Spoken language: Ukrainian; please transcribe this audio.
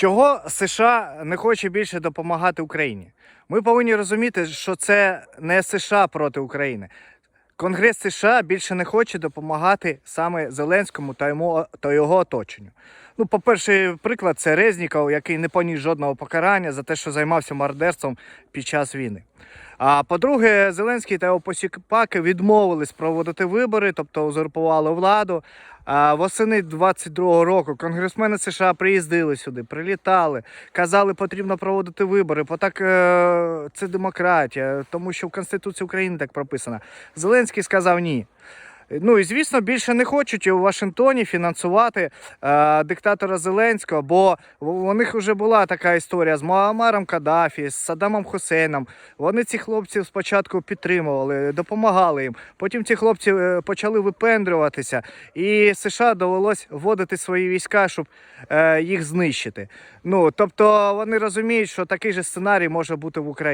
Чого США не хоче більше допомагати Україні? Ми повинні розуміти, що це не США проти України. Конгрес США більше не хоче допомагати саме Зеленському та йому та його оточенню. Ну, по-перше, приклад це Резніков, який не поніс жодного покарання за те, що займався мардерством під час війни. А по-друге, Зеленський та його посіпаки відмовились проводити вибори, тобто узурпували владу. А восени 22-го року конгресмени США приїздили сюди, прилітали, казали, потрібно проводити вибори, бо це демократія, тому що в Конституції України так прописано. Зеленський сказав ні. Ну і звісно, більше не хочуть у Вашингтоні фінансувати е, диктатора Зеленського, бо у них вже була така історія з Муамаром Каддафі, з Саддамом Хусейном. Вони цих хлопців спочатку підтримували, допомагали їм. Потім ці хлопці е, почали випендрюватися, і США довелось вводити свої війська, щоб е, їх знищити. Ну тобто вони розуміють, що такий же сценарій може бути в Україні.